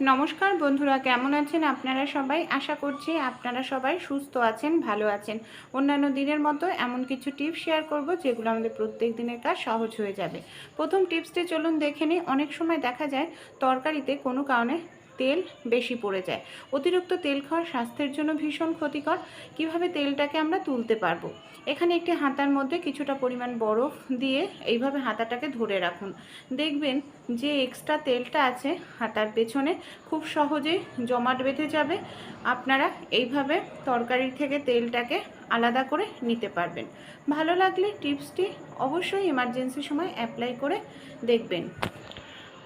নমস্কার বন্ধুরা, কেমন আছেন আপনারা সবাই? আশা করছি আপনারা সবাই সুস্থ আছেন, ভালো আছেন। অন্যান্য দিনের মতো এমন কিছু টিপস শেয়ার করব, যেগুলো আমাদের প্রত্যেক দিনের কাজ সহজ হয়ে যাবে। প্রথম টিপসটি চলুন দেখে নিই। অনেক সময় দেখা যায় তরকারিতে কোনো কারণে তেল বেশি পড়ে যায়। অতিরিক্ত তেল খাওয়া স্বাস্থ্যের জন্য ভীষণ ক্ষতিকর। কীভাবে তেলটাকে আমরা তুলতে পারব? এখানে একটি হাতার মধ্যে কিছুটা পরিমাণ বরফ দিয়ে এইভাবে হাতাটাকে ধরে রাখুন। দেখবেন যে এক্সট্রা তেলটা আছে হাতার পেছনে খুব সহজেই জমাট বেঁধে যাবে। আপনারা এইভাবে তরকারি থেকে তেলটাকে আলাদা করে নিতে পারবেন। ভালো লাগলে টিপসটি অবশ্যই এমার্জেন্সি সময় অ্যাপ্লাই করে দেখবেন।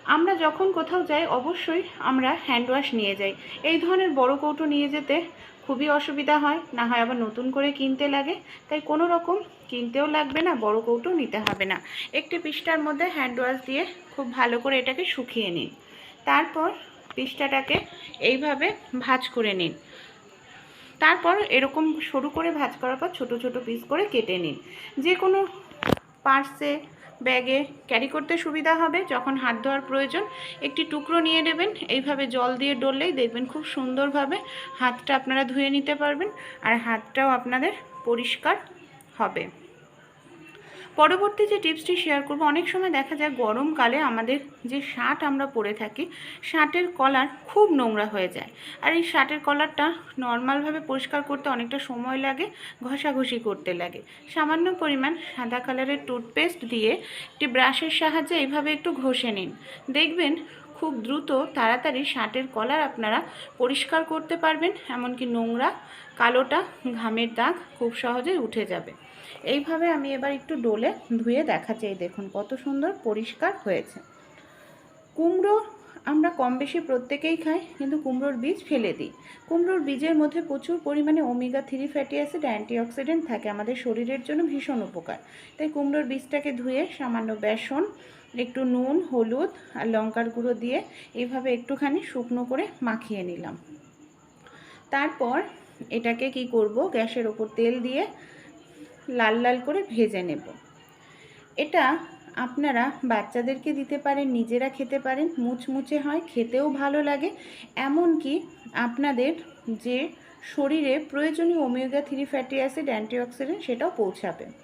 আমরা যখন কোথাও যাই, অবশ্যই আমরা হ্যান্ড ওয়াশ নিয়ে যাই। এই ধরনের বড় কৌটো নিয়ে যেতে খুবই অসুবিধা হয়, না হয় আবার নতুন করে কিনতে লাগে। তাই কোনো রকম কিনতেও লাগবে না, বড় কৌটো নিতে হবে না। একটি পৃষ্ঠার মধ্যে হ্যান্ড ওয়াশ দিয়ে খুব ভালো করে এটাকে শুকিয়ে নিন। তারপর পৃষ্ঠাটাকে এইভাবে ভাজ করে নিন। তারপর এরকম সরু করে ভাজ করার পর ছোট ছোট পিস করে কেটে নিন। যে কোনো পার্সে ব্যাগে ক্যারি করতে সুবিধা হবে। যখন হাত ধোয়ার প্রয়োজন, একটি টুকরো নিয়ে নেবেন। এইভাবে জল দিয়ে ডললেই দেখবেন খুব সুন্দরভাবে হাতটা আপনারা ধুয়ে নিতে পারবেন আর হাতটাও আপনাদের পরিষ্কার হবে। পরবর্তী যে টিপসটি শেয়ার করব, অনেক সময় দেখা যায় গরমকালে আমাদের যে শার্ট আমরা পরে থাকি শার্টের কলার খুব নোংরা হয়ে যায়। আর এই শার্টের কলারটা নর্মালভাবে পরিষ্কার করতে অনেকটা সময় লাগে, ঘষাঘষি করতে লাগে। সামান্য পরিমাণ সাদা কালারের টুথপেস্ট দিয়ে একটি ব্রাশের সাহায্যে এইভাবে একটু ঘষে নিন। দেখবেন খুব দ্রুত তাড়াতাড়ি শার্টের কলার আপনারা পরিষ্কার করতে পারবেন, এমনকি নোংরা কালোটা ঘামের দাগ খুব সহজেই উঠে যাবে। এইভাবে আমি এবার একটু ডোলে ধুয়ে দেখাচ্ছি, এই দেখুন কত সুন্দর পরিষ্কার হয়েছে। কুমড়ো আমরা কম বেশি প্রত্যেকেই খাই, কিন্তু কুমড়োর বীজ ফেলে দিই। কুমড়োর বীজের মধ্যে প্রচুর পরিমাণে omega three fatty acid antioxidant থাকে, আমাদের শরীরের জন্য ভীষণ উপকার। তাই কুমড়োর বীজটাকে ধুয়ে সামান্য বেসন একটু নুন, হলুদ আর লঙ্কার গুঁড়ো দিয়ে এইভাবে একটুখানি শুকনো করে মাখিয়ে নিলাম। তারপর এটাকে কি করব? গ্যাসের ওপর তেল দিয়ে লাল লাল করে ভেজে নেব। এটা আপনারা বাচ্চাদেরকে দিতে পারেন, নিজেরা খেতে পারেন, মুচমুচে হয়, খেতেও ভালো লাগে। এমনকি আপনাদের যে শরীরে প্রয়োজনীয় omega three fatty acid antioxidant সেটাও পৌঁছাবে।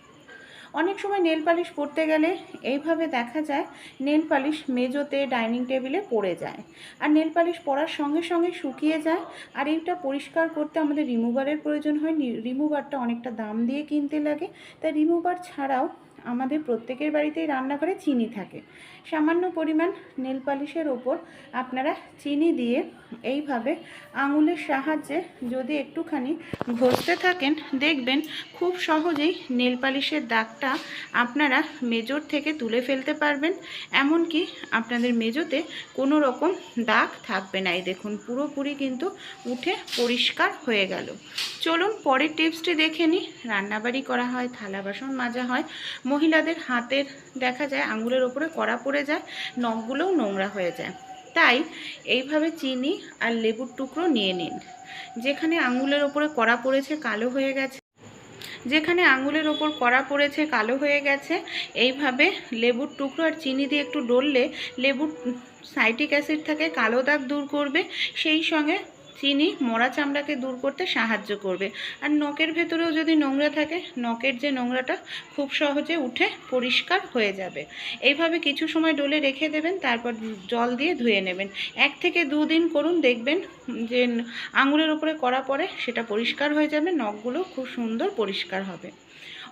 অনেক সময় নেল পালিশ পরতে গেলে এইভাবে দেখা যায় নেল পালিশ মেজোতে ডাইনিং টেবিলে পড়ে যায়। আর নেল পালিশ পরার সঙ্গে সঙ্গে শুকিয়ে যায়। আর এইটা পরিষ্কার করতে আমাদের রিমুভারের প্রয়োজন হয়। রিমুভারটা অনেকটা দাম দিয়ে কিনতে লাগে। তাই রিমুভার ছাড়াও আমাদের প্রত্যেকের বাড়িতেই রান্নাঘরে চিনি থাকে। সামান্য পরিমাণ নেল পালিশের ওপর আপনারা চিনি দিয়ে এইভাবে আঙুলের সাহায্যে যদি একটুখানি ঘষতে থাকেন, দেখবেন খুব সহজেই নেল পালিশের দাগটা আপনারা মেজর থেকে তুলে ফেলতে পারবেন। এমনকি আপনাদের মেজোতে কোনো রকম দাগ থাকবে না। এই দেখুন, পুরোপুরি কিন্তু উঠে পরিষ্কার হয়ে গেল। চলুন পরের টিপসটি দেখে নিই। রান্নাবাড়ি করা হয়, থালা বাসন মাজা হয়। মহিলাদের হাতের দেখা যায়, আঙুলের ওপরে কড়া পড়ে যায়, নখগুলোও নোংরা হয়ে যায়। তাই এইভাবে চিনি আর লেবুর টুকরো নিয়ে নিন। যেখানে আঙুলের ওপরে কড়া পড়েছে, কালো হয়ে গেছে। যেখানে আঙুলের ওপর কড়া পড়েছে, কালো হয়ে গেছে, এইভাবে লেবুর টুকরো আর চিনি দিয়ে একটু ডললে লেবুর সাইটিক অ্যাসিড থাকে, কালো দাগ দূর করবে। সেই সঙ্গে চিনি মরা চামড়াকে দূর করতে সাহায্য করবে। আর নখের ভেতরেও যদি নোংরা থাকে, নখের যে নোংরাটা খুব সহজে উঠে পরিষ্কার হয়ে যাবে। এইভাবে কিছু সময় ডলে রেখে দেবেন, তারপর জল দিয়ে ধুয়ে নেবেন। এক থেকে দুদিন করুন, দেখবেন যে আঙুলের উপরে করা পড়ে সেটা পরিষ্কার হয়ে যাবে, নখগুলো খুব সুন্দর পরিষ্কার হবে।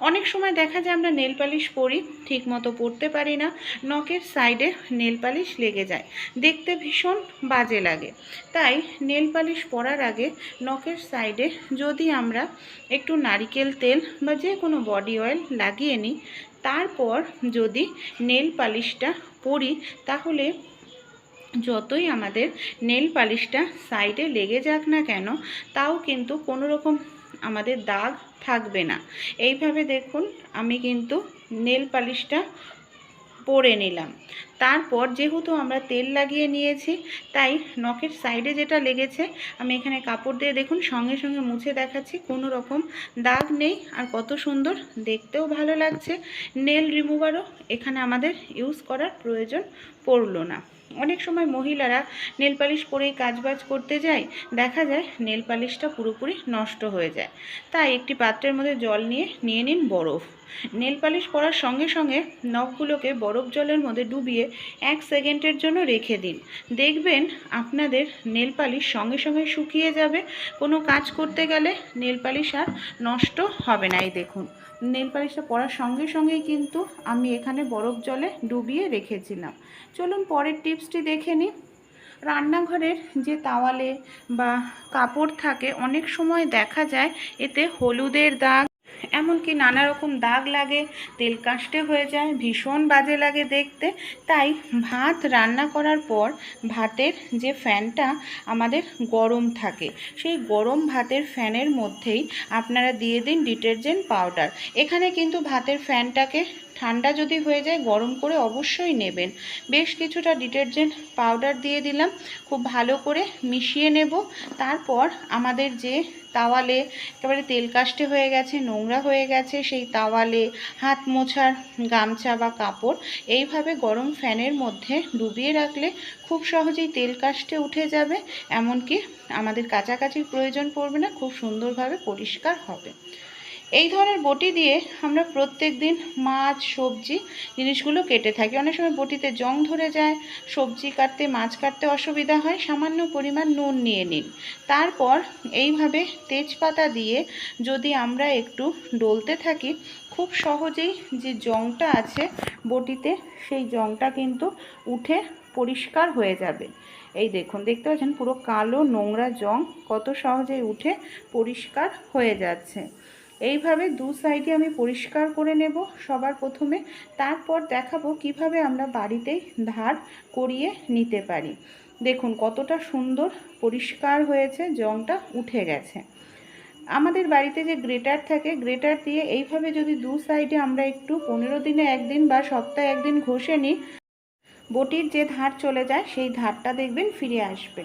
অনেক সময় দেখা যায় আমরা নেল পালিশ পরি ঠিক মতো পরতে পারি না, নখের সাইডে নেল পালিশ লেগে যায়। দেখতে ভীষণ বাজে লাগে। তাই নেল পালিশ পরার আগে নখের সাইডে যদি আমরা একটু নারিকেল তেল বা যে কোনো বডি অয়েল লাগিয়ে নিই, তারপর যদি নেল পালিশটা পরি, তাহলে যতই আমাদের নেল পালিশটা সাইডে লেগে যাক না কেন, তাও কিন্তু কোনো রকম আমাদের দাগ থাকবে না। এইভাবে দেখুন, আমি কিন্তু নেল পালিশটা পরে নিলাম। তারপর যেহেতু আমরা তেল লাগিয়ে নিয়েছি, তাই নখের সাইডে যেটা লেগেছে, আমি এখানে কাপড় দিয়ে দেখুন সঙ্গে সঙ্গে মুছে দেখাচ্ছি কোনো রকম দাগ নেই আর কত সুন্দর দেখতেও ভালো লাগছে। নেল রিমুভারও এখানে আমাদের ইউজ করার প্রয়োজন পড়ল না। অনেক সময় মহিলারা নেল পালিশ পরেই কাজবাজ করতে যায়, দেখা যায় নেল পালিশটা পুরোপুরি নষ্ট হয়ে যায়। তাই একটি পাত্রের মধ্যে জল নিয়ে নিয়ে নিন বরফ। নেল পালিশ পরার সঙ্গে সঙ্গে নখগুলোকে বরফ জলের মধ্যে ডুবিয়ে এক সেকেন্ডের জন্য রেখে দিন। দেখবেন আপনাদের নেল পালিশ সঙ্গে সঙ্গে শুকিয়ে যাবে। কোনো কাজ করতে গেলে নেল পালিশ আর নষ্ট হবে না। এই দেখুন নেল পালিশটা পরার সঙ্গে সঙ্গেই কিন্তু আমি এখানে বরফ জলে ডুবিয়ে রেখেছিলাম। চলুন পরের টিপসটি দেখে নিই। রান্নাঘরের যে তাওয়ালে বা কাপড় থাকে, অনেক সময় দেখা যায় এতে হলুদের দাগ এমনকি নানা রকম দাগ লাগে, তেল কাস্টে হয়ে যায়, ভীষণ বাজে লাগে দেখতে। তাই ভাত রান্না করার পর ভাতের যে ফ্যানটা আমাদের গরম থাকে, সেই গরম ভাতের ফ্যানের মধ্যেই আপনারা দিয়ে দিন ডিটারজেন্ট পাউডার। এখানে কিন্তু ভাতের ফ্যানটাকে ঠান্ডা যদি হয়ে যায়, গরম করে অবশ্যই নেবেন। বেশ কিছুটা ডিটারজেন্ট পাউডার দিয়ে দিলাম, খুব ভালো করে মিশিয়ে নেব। তারপর আমাদের যে তাওয়ালে একেবারে তেলকাষ্টে হয়ে গেছে, নোংরা হয়ে গেছে, সেই তাওয়ালে হাত মোছার গামছা বা কাপড় এইভাবে গরম ফ্যানের মধ্যে ডুবিয়ে রাখলে খুব সহজেই তেল কাষ্টে উঠে যাবে। এমনকি আমাদের কাছাকাছির প্রয়োজন পড়বে না, খুব সুন্দরভাবে পরিষ্কার হবে। এই ধরনের বটি দিয়ে আমরা প্রত্যেক দিন মাছ, সবজি জিনিসগুলো কেটে থাকি। অনেক সময় বটিতে জং ধরে যায়, সবজি কাটতে, মাছ কাটতে অসুবিধা হয়, সামান্য পরিমাণ নুন নিয়ে নিন। তারপর এইভাবে তেজপাতা দিয়ে যদি আমরা একটু ডলতে থাকি, খুব সহজেই যে জংটা আছে বটিতে, সেই জংটা কিন্তু উঠে পরিষ্কার হয়ে যাবে। এই দেখুন, দেখতে পাচ্ছেন পুরো কালো নোংরা জং কত সহজেই উঠে পরিষ্কার হয়ে যাচ্ছে। এইভাবে দু সাইডে আমি পরিষ্কার করে নেব সবার প্রথমে। তারপর দেখাবো কীভাবে আমরা বাড়িতেই ধার করিয়ে নিতে পারি। দেখুন কতটা সুন্দর পরিষ্কার হয়েছে, জংটা উঠে গেছে। আমাদের বাড়িতে যে গ্রেটার থাকে, গ্রেটার দিয়ে এইভাবে যদি দু সাইডে আমরা একটু পনেরো দিনে একদিন বা সপ্তাহে একদিন ঘষে নিই, বটির যে ধার চলে যায়, সেই ধারটা দেখবেন ফিরে আসবে।